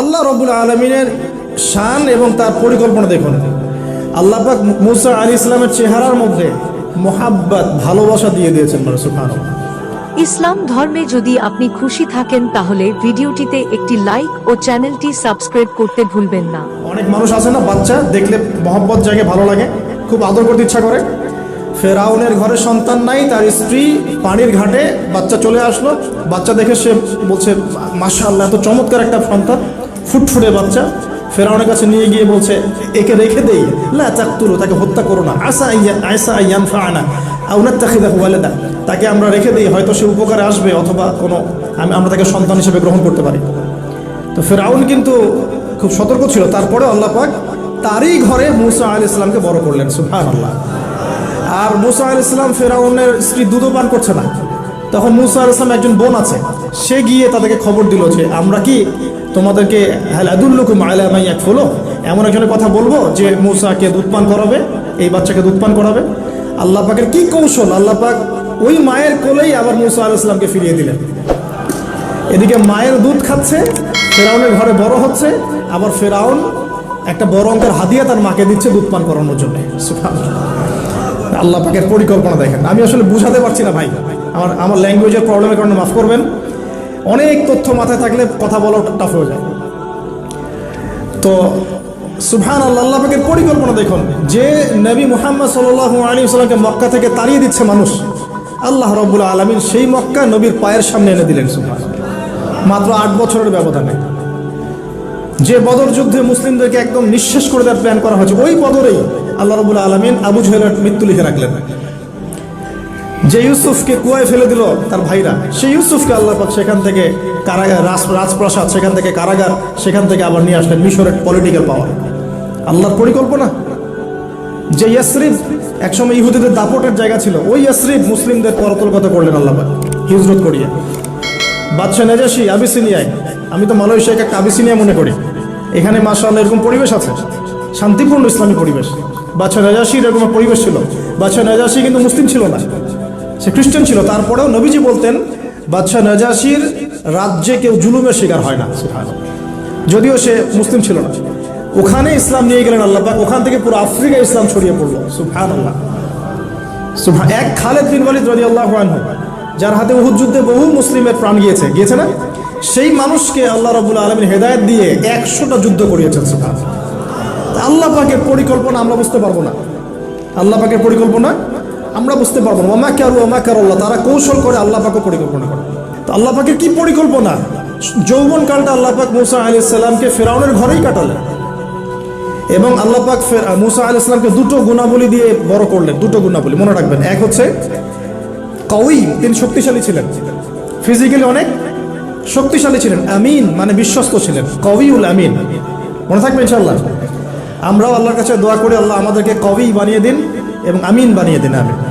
আল্লাহ রবুল আলমিনের শান এবং তার পরিকল্পনা দেখুন। আল্লাহ পাক মুসা আলী ইসলামের চেহারার মধ্যে মোহাব্বত ভালোবাসা দিয়ে দিয়েছেন সুফান ইসলাম ধর্মে যদি আপনি খুশি থাকেন তাহলে ভিডিওটিতে একটি লাইক ও চ্যানেলটি সাবস্ক্রাইব করতে ভুলবেন না। অনেক মানুষ আছে না বাচ্চা দেখলে মহব্বত জায়গায় ভালো লাগে খুব আদর করতে ইচ্ছা করে। ফেরাউনের ঘরে সন্তান নাই তার স্ত্রী পানির ঘাটে বাচ্চা চলে আসলো। বাচ্চা দেখে সে বলছে মাসা আল্লাহ এত চমৎকার একটা সন্তান। ফুটফুটে বাচ্চা। ফেরাউনের কাছে নিয়ে গিয়ে বলছে, একে রেখে দেই। লা চাকতুলু তাকে হত্যা করো না। আশা আইয়া আয়সা আইয়ান ফানা আউনাত তাকিদা ওয়ালেদা। তাকে আমরা রেখে দিই। হয়তো সে উপকারে আসবে, অথবা কোনো, আমি, আমরা তাকে সন্তান হিসেবে গ্রহণ করতে পারি। তো ফেরাউন কিন্তু খুব সতর্ক ছিল। তারপরে আল্লাহ পাক তারই ঘরে মুসা আল ইসলামকে বড় করলেন সুফান আল্লাহ আর মুসা আল ইসলাম ফেরাউনের স্ত্রী দুধও পান করছে না। তখন মুসা আল ইসলাম একজন বোন আছে। সে গিয়ে তাদেরকে খবর দিল যে, আমরা কি তোমাদেরকে হালাদুল্লুকুম আলামাই এক ফলো এমন একজনের কথা বলব যে মুসাকে দুধ পান করাবে, এই বাচ্চাকে দুধ পান করাবে। আল্লাহ পাকের কি কৌশল? আল্লাহ পাক ওই মায়ের কোলেই আবার মুসা আল ইসলামকে ফিরিয়ে দিলেন। এদিকে মায়ের দুধ খাচ্ছে, ফেরাউনের ঘরে বড় হচ্ছে, আবার ফেরাউন একটা বড় অঙ্কের হাদিয়া তার মাকে দিচ্ছে দুধ পান করানোর জন্য। আল্লাহ পাকের পরিকল্পনা দেখেন। আমি আসলে বুঝাতে পারছি না ভাই। আমার আমার ল্যাঙ্গুয়েজের প্রবলেমের কারণে মাফ করবেন। অনেক তথ্য মাথায় থাকলে কথা বলা টাফ হয়ে যায়। তো সুবহান আল্লাহ পাকের পরিকল্পনা দেখুন, যে নবী মুহাম্মদ সাল্লাল্লাহু আলী সাল্লামকে মক্কা থেকে তাড়িয়ে দিচ্ছে মানুষ, আল্লাহ রব্বুল আলমিন সেই মক্কা নবীর পায়ের সামনে এনে দিলেন সুবহান মাত্র আট বছরের ব্যবধানে। যে বদর যুদ্ধে মুসলিমদেরকে একদম নিঃশেষ করে দেওয়ার প্ল্যান করা হয়েছে, ওই বদরেই আল্লাহ রবুল্লা আলমিন আবু জহেলের মৃত্যু লিখে রাখলেন। যে ইউসুফকে কুয়ায় ফেলে দিল তার ভাইরা, সেই ইউসুফকে আল্লাহ পাক সেখান থেকে কারাগার, রাজ, রাজপ্রাসাদ সেখান থেকে কারাগার, সেখান থেকে আবার নিয়ে আসলেন মিশরের পলিটিক্যাল পাওয়ার আল্লাহর পরিকল্পনা? যে ইয়াসরিফ একসময় ইহুদিদের দাপটের জায়গা ছিল, ওই ইয়াসরিফ মুসলিমদের করতল কথা করলেন আল্লাহ পাক, হিজরত করিয়ে। বাদশাহ নেজাসি আবিসিনিয়ায়, আমি তো মালয়েশিয়াকে একটা আবিসিনিয়া মনে করি। এখানে মাসাল্লাহ এরকম পরিবেশ আছে, শান্তিপূর্ণ ইসলামী পরিবেশ। বাদশাহ নেজাসির এরকম পরিবেশ ছিল, বাদশাহ নেজাসি কিন্তু মুসলিম ছিল না। সে খ্রিস্টান ছিল, তারপরেও নবীজি বলতেন, বাদশাহ নেজাসির রাজ্যে কেউ জুলুমের শিকার হয় না যদিও সে মুসলিম ছিল না। ওখানে ইসলাম নিয়ে গেলেন আল্লাহ পাক, ওখান থেকে পুরো আফ্রিকা ইসলাম ছড়িয়ে পড়ল সুবহান আল্লাহ এক খালেদ বিন ওয়ালিদ রাদিয়াল্লাহু আনহু, যার হাতে উহুদ যুদ্ধে বহু মুসলিমের প্রাণ গিয়েছে গিয়েছে না? সেই মানুষকে আল্লাহ রাব্বুল আলামিন হেদায়েত দিয়ে একশোটা যুদ্ধ করিয়েছেন তা আল্লাহ পাকের পরিকল্পনা আমরা বুঝতে পারব না। আল্লাহ পাকের পরিকল্পনা আমরা বুঝতে পারব না। ওমা কারু ওমা আল্লাহ, তারা কৌশল করে আল্লাহ পাকে পরিকল্পনা করে। তো আল্লাহ পাকের কি পরিকল্পনা? যৌবন কালটা আল্লাহ পাক মুসা আলী সাল্লামকে ফেরাউনের ঘরেই কাটালেন। এবং আল্লাহ পাক মুসা আলী ইসলামকে দুটো গুণাবলী দিয়ে বড় করলেন। দুটো গুণাবলী, মনে রাখবেন। এক হচ্ছে কউই তিনি শক্তিশালী ছিলেন। ফিজিক্যালি অনেক শক্তিশালী ছিলেন। আমিন মানে বিশ্বস্ত ছিলেন। কবিউল আমিন। মনে থাকবে ইনশাল্লাহ আমরাও আল্লাহর কাছে দোয়া করি, আল্লাহ আমাদেরকে কবি বানিয়ে দিন এবং আমিন বানিয়ে দিন, আমিন।